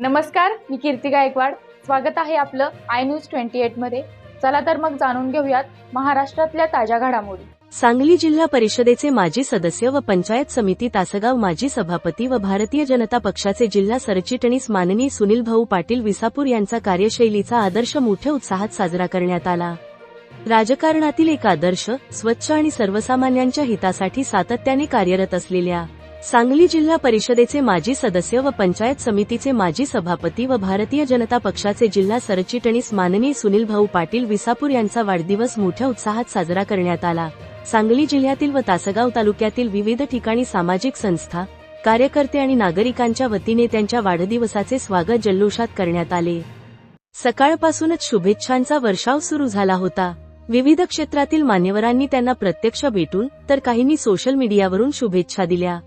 नमस्कार मी कीर्ती गायकवाड. स्वागत आहे आपलं आय न्यूज ट्वेंटी एटमध्ये. चला तर मग जाणून घेऊयात महाराष्ट्रातल्या ताज्या घडामोडी. सांगली जिल्हा परिषदेचे माजी सदस्य व पंचायत समिती तासगाव माजी सभापती व भारतीय जनता पक्षाचे जिल्हा सरचिटणीस माननीय सुनील भाऊ पाटील विसापूर यांचा कार्यशैलीचा आदर्श मोठ्या उत्साहात साजरा करण्यात आला. राजकारणातील एक आदर्श स्वच्छ आणि सर्वसामान्यांच्या हितासाठी सातत्याने कार्यरत असलेल्या सांगली जिल्हा परिषदेचे माजी सदस्य व पंचायत समितीचे माजी सभापती व भारतीय जनता पक्षाचे जिल्हा सरचिटणीस माननीय सुनील भाऊ पाटील विसापूर यांचा वाढदिवस मोठ्या उत्साहात साजरा करण्यात आला. सांगली जिल्ह्यातील व तासगाव तालुक्यातील विविध ठिकाणी सामाजिक संस्था कार्यकर्ते आणि नागरिकांच्या वतीने त्यांच्या वाढदिवसाचे स्वागत जल्लोषात करण्यात आले. सकाळपासूनच शुभेच्छांचा वर्षाव सुरू झाला होता. विविध क्षेत्रातील मान्यवरांनी त्यांना प्रत्यक्ष भेटून तर काहींनी सोशल मीडियावरून शुभेच्छा दिल्या.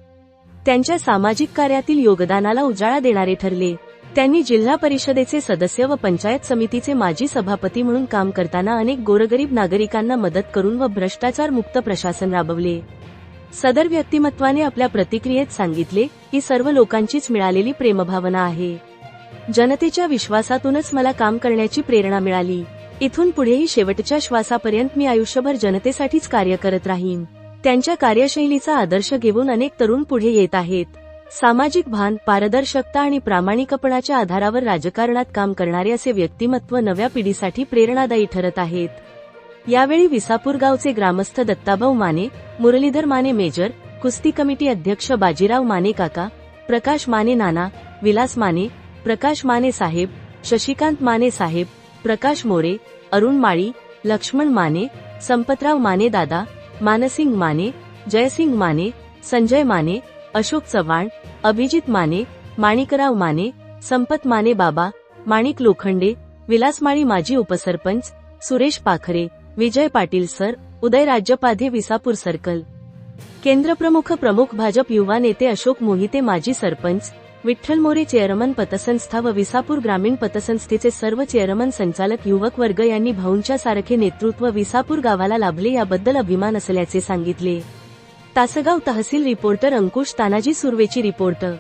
त्यांच्या सामाजिक कार्यातील योगदानाला उजाळा देणारे ठरले. त्यांनी जिल्हा परिषदेचे सदस्य व पंचायत समितीचे माजी सभापती म्हणून काम करताना अनेक गोरगरीब नागरिकांना मदत करून व भ्रष्टाचार मुक्त प्रशासन राबवले. सदर व्यक्तिमत्वाने आपल्या प्रतिक्रियेत सांगितले की सर्व लोकांचीच मिळालेली प्रेमभावना आहे. जनतेच्या विश्वासातूनच मला काम करण्याची प्रेरणा मिळाली. इथून पुढेही शेवटच्या श्वासापर्यंत मी आयुष्यभर जनतेसाठीच कार्य करत राहीन. त्यांच्या कार्यशैलीचा आदर्श घेऊन अनेक तरुण पुढे येत आहेत. सामाजिक भान पारदर्शकता आणि प्रामाणिकपणाच्या आधारावर राजकारणात काम करणारे असे व्यक्तिमत्व नव्या पिढीसाठी प्रेरणादायी ठरत आहेत. यावेळी विसापूर गावचे ग्रामस्थ दत्ताभाऊ माने मुरलीधर माने मेजर कुस्ती कमिटी अध्यक्ष बाजीराव माने काका प्रकाश माने नाना विलास माने प्रकाश माने साहेब शशिकांत माने साहेब प्रकाश मोरे अरुण माळी लक्ष्मण माने संपतराव माने दादा मानसिंग माने जयसिंग माने संजय माने अशोक चव्हाण अभिजित माने माणिकराव माने संपत माने बाबा माणिक लोखंडे विलास माळी माजी उपसरपंच सुरेश पाखरे विजय पाटील सर उदय राज्यपाधे विसापूर सर्कल. केंद्रप्रमुख प्रमुख भाजप युवा नेते अशोक मोहिते माजी सरपंच विठ्ठल मोरे चेअरमन पतसंस्था व विसापूर ग्रामीण पतसंस्थेचे सर्व चेअरमन संचालक युवक वर्ग यांनी भाऊंच्या सारखे नेतृत्व विसापूर गावाला लाभले याबद्दल अभिमान असल्याचे सांगितले. तासगाव तहसील रिपोर्टर अंकुश तानाजी सुर्वेची रिपोर्टर